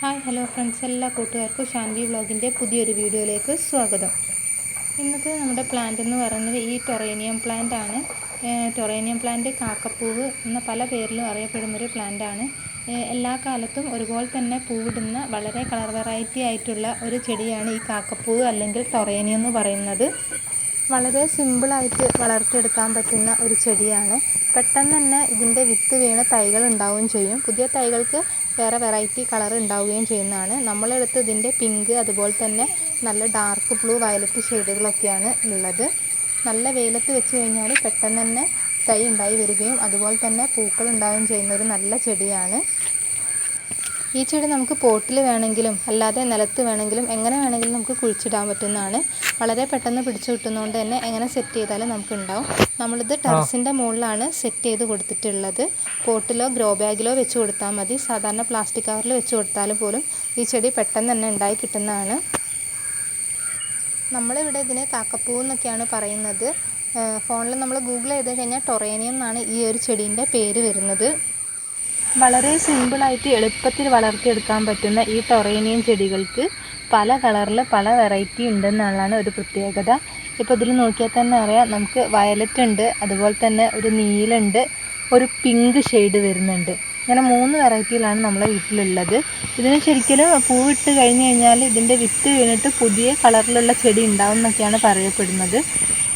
Hi hello friends. എല്ലാ കൂട്ടുകാർക്കും ഷാൻവി വ്ളോഗിന്റെ പുതിയൊരു വീഡിയോയിലേക്ക് സ്വാഗതം. ഇന്നത്തെ നമ്മുടെ പ്ലാന്റ് എന്ന് പറയുന്നത് ഈ ടൊറേനിയം പ്ലാന്റ് ആണ്. ടൊറേനിയം പ്ലാന്റ് കാക്കപ്പൂവ് എന്ന പല പേരിലും അറിയപ്പെടുന്ന ഒരു പ്ലാന്റ് ആണ് എല്ലാ കാലത്തും ഒരുപോലെ തന്നെ പൂവിടുന്ന വളരെ കളർ വെറൈറ്റി ആയിട്ടുള്ള ഒരു ചെടിയാണ് ഈ കാക്കപ്പൂവ് അല്ലെങ്കിൽ ടൊറേനിയം എന്ന് പറയുന്നത്. വളരെ സിമ്പിളായിട്ട് വളർത്തിയെടുക്കാൻ പറ്റുന്ന ഒരു ചെടിയാണ്. പെട്ടെന്ന് തന്നെ ഇതിന്റെ വിത്ത് വീണ് തൈകൾ ഉണ്ടാവുകയും ചെയ്യും. പുതിയ തൈകൾക്ക് വേറെ വെറൈറ്റി കളർ ഉണ്ടാവുകയും ചെയ്യുന്നതാണ്. നമ്മളെടുത്ത് ഇതിന്റെ പിങ്ക് അതുപോലെ തന്നെ നല്ല ഡാർക്ക് ബ്ലൂ വയലറ്റ് ഷെയ്ഡുകളൊക്കെയാണ് ഉള്ളത്. നല്ല വെയിലത്ത് വെച്ച് കഴിഞ്ഞാൽ പെട്ടെന്ന് തന്നെ തൈ ഉണ്ടായി വരികയും അതുപോലെ തന്നെ പൂക്കൾ ഉണ്ടാവുകയും ചെയ്യുന്ന ഒരു നല്ല ചെടിയാണ്. ഈ ചെടി നമുക്ക് പോട്ടിൽ വേണമെങ്കിലും അല്ലാതെ നിലത്ത് വേണമെങ്കിലും എങ്ങനെ വേണമെങ്കിലും നമുക്ക് കുഴിച്ചിടാൻ പറ്റുന്നതാണ്. വളരെ പെട്ടെന്ന് പിടിച്ചു കിട്ടുന്നതുകൊണ്ട് തന്നെ എങ്ങനെ സെറ്റ് ചെയ്താലും നമുക്ക് ഉണ്ടാവും നമ്മളിത് ടെറസിന്റെ മുകളിലാണ് സെറ്റ് ചെയ്ത് കൊടുത്തിട്ടുള്ളത്. പോട്ടിലോ ഗ്രോ ബാഗിലോ വെച്ച് കൊടുത്താൽ മതി. സാധാരണ പ്ലാസ്റ്റിക് കവറിൽ വെച്ച് കൊടുത്താൽ പോലും ഈ ചെടി പെട്ടെന്ന് തന്നെ ഉണ്ടായി കിട്ടുന്നതാണ്. നമ്മളിവിടെ ഇതിനെ കാക്കപ്പൂ എന്നൊക്കെയാണ് പറയുന്നത്. ഫോണിൽ നമ്മൾ ഗൂഗിൾ ചെയ്ത് കഴിഞ്ഞാൽ ടൊറേനിയം എന്നാണ് ഈ ഒരു ചെടീന്റെ പേര് വരുന്നത്. വളരെ സിമ്പിളായിട്ട് എളുപ്പത്തിൽ വളർത്തിയെടുക്കാൻ പറ്റുന്ന ഈ ടൊറേനിയം ചെടികൾക്ക് പല കളറിൽ പല വെറൈറ്റി ഉണ്ടെന്നുള്ളതാണ് ഒരു പ്രത്യേകത. ഇപ്പോൾ ഇതിൽ നോക്കിയാൽ തന്നെ അറിയാം നമുക്ക് വയലറ്റ് ഉണ്ട് അതുപോലെ തന്നെ ഒരു നീലുണ്ട് ഒരു പിങ്ക് ഷെയ്ഡ് വരുന്നുണ്ട്. ഇങ്ങനെ മൂന്ന് വെറൈറ്റിയിലാണ് നമ്മളെ വീട്ടിലുള്ളത്. ഇതിന് ശരിക്കും പൂവിട്ട് കഴിഞ്ഞ് കഴിഞ്ഞാൽ ഇതിന്റെ വിത്ത് വീണിട്ട് പുതിയ കളറിലുള്ള ചെടി ഉണ്ടാവും എന്നൊക്കെയാണ് പറയപ്പെടുന്നത്.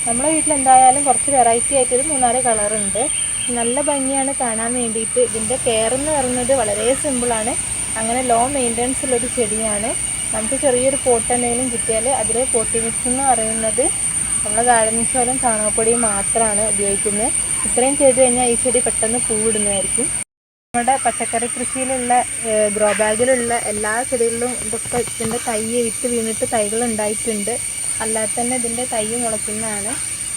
നമ്മളെ വീട്ടിൽ എന്തായാലും കുറച്ച് വെറൈറ്റി ആയിട്ടൊരു മൂന്നാൽ കളറുണ്ട്. നല്ല ഭംഗിയാണ് കാണാൻ വേണ്ടിയിട്ട്. ഇതിന്റെ കെയർ എന്ന് പറയുന്നത് വളരെ സിമ്പിളാണ് അങ്ങനെ ലോ മെയിന്റനൻസ് ഉള്ളൊരു ചെടിയാണ്. നമുക്ക് ചെറിയൊരു പോട്ട് എന്തെങ്കിലും കിട്ടിയാൽ അതിൽ പോട്ടി മിക്സ് എന്ന് പറയുന്നത് നമ്മൾ ഗാർഡനിങ് സോലും ചാണകപ്പൊടിയും മാത്രമാണ് ഉപയോഗിക്കുന്നത്. ഇത്രയും ചെയ്ത് കഴിഞ്ഞാൽ ഈ ചെടി പെട്ടെന്ന് പൂവിടുന്നതായിരിക്കും. നമ്മുടെ പച്ചക്കറി കൃഷിയിലുള്ള ഗ്രോ ബാഗിലുള്ള എല്ലാ ചെടികളിലും ഇതൊക്കെ ഇതിന്റെ തൈ ഇട്ട് വീണിട്ട് തൈകൾ ഉണ്ടായിട്ടുണ്ട്. അല്ലാതെ തന്നെ ഇതിന്റെ തൈ മുളയ്ക്കുന്നതാണ്.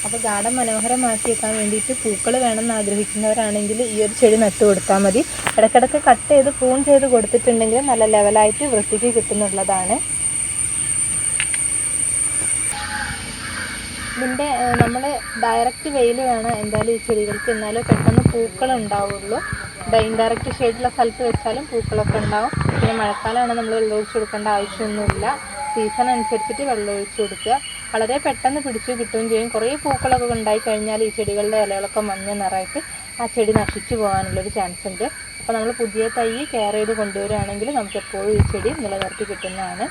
അപ്പോൾ ഗാർഡൻ മനോഹരമാക്കി വെക്കാൻ വേണ്ടിയിട്ട് പൂക്കൾ വേണമെന്ന് ആഗ്രഹിക്കുന്നവരാണെങ്കിൽ ഈ ഒരു ചെടി നട്ടു കൊടുത്താൽ മതി. ഇടയ്ക്കിടയ്ക്ക് കട്ട് ചെയ്ത് പ്രൂൺ ചെയ്ത് കൊടുത്തിട്ടുണ്ടെങ്കിൽ നല്ല ലെവലായിട്ട് വൃത്തിക്ക് കിട്ടുന്നുള്ളതാണ്. ഇതിന്റെ നമ്മൾ ഡയറക്റ്റ് വെയിൽ വേണം എന്തായാലും ഈ ചെടികൾക്ക്. എന്നാലും പെട്ടെന്ന് പൂക്കൾ ഉണ്ടാവുള്ളൂ. ഇൻഡയറക്റ്റ് ഷെയ്ഡുള്ള സ്ഥലത്ത് വെച്ചാലും പൂക്കളൊക്കെ ഉണ്ടാവും. പിന്നെ മഴക്കാലമാണ് നമ്മൾ വെള്ളം കൊടുക്കേണ്ട ആവശ്യമൊന്നുമില്ല. സീസൺ അനുസരിച്ചിട്ട് വെള്ളം കൊടുക്കുക. വളരെ പെട്ടെന്ന് പിടിച്ചു കിട്ടുകയും ചെയ്യും. കുറേ പൂക്കളൊക്കെ ഉണ്ടായി കഴിഞ്ഞാൽ ഈ ചെടികളുടെ ഇലകളൊക്കെ മഞ്ഞ നിറമായിട്ട് ആ ചെടി നശിച്ചു പോകാനുള്ളൊരു ചാൻസ് ഉണ്ട്. അപ്പോൾ നമ്മൾ പുതിയ തൈ കെയർ ചെയ്ത് കൊണ്ടുവരികയാണെങ്കിൽ നമുക്ക് എപ്പോഴും ഈ ചെടി നിലനിർത്തി കിട്ടുന്നതാണ്.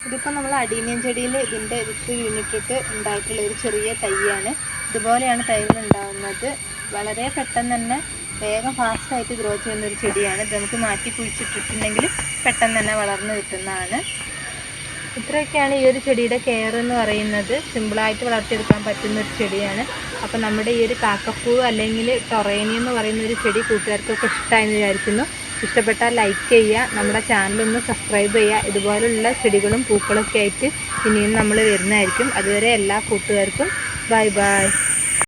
ഇതിപ്പോൾ നമ്മൾ അടീനിയൻ ചെടിയിൽ ഇതിന്റെ വിത്ത് വീണിട്ടിട്ട് ഉണ്ടായിട്ടുള്ള ഒരു ചെറിയ തൈയാണ്. ഇതുപോലെയാണ് തൈകൾ ഉണ്ടാകുന്നത് വളരെ പെട്ടെന്ന് തന്നെ വേഗം ഫാസ്റ്റായിട്ട് ഗ്രോ ചെയ്യുന്ന ഒരു ചെടിയാണ്. ഇത് നമുക്ക് മാറ്റി കുഴിച്ചിട്ടിട്ടുണ്ടെങ്കിൽ പെട്ടെന്ന് തന്നെ വളർന്നു കിട്ടുന്നതാണ്. ഇത്രയൊക്കെയാണ് ഈ ഒരു ചെടിയുടെ കെയർ എന്ന് പറയുന്നത്. സിമ്പിളായിട്ട് വളർത്തിയെടുക്കാൻ പറ്റുന്ന ഒരു ചെടിയാണ്. അപ്പോൾ നമ്മുടെ ഈ ഒരു കാക്കപ്പൂ അല്ലെങ്കിൽ ടൊറേനി എന്ന് പറയുന്ന ഒരു ചെടി കൂട്ടുകാർക്കൊക്കെ ഇഷ്ടമായെന്ന് വിചാരിക്കുന്നു. ഇഷ്ടപ്പെട്ടാൽ ലൈക്ക് ചെയ്യുക നമ്മുടെ ചാനലൊന്ന് സബ്സ്ക്രൈബ് ചെയ്യുക. ഇതുപോലുള്ള ചെടികളും പൂക്കളൊക്കെ ആയിട്ട് ഇനിയും നമ്മൾ വരുന്നതായിരിക്കും. അതുവരെ എല്ലാ കൂട്ടുകാർക്കും ബൈ ബൈ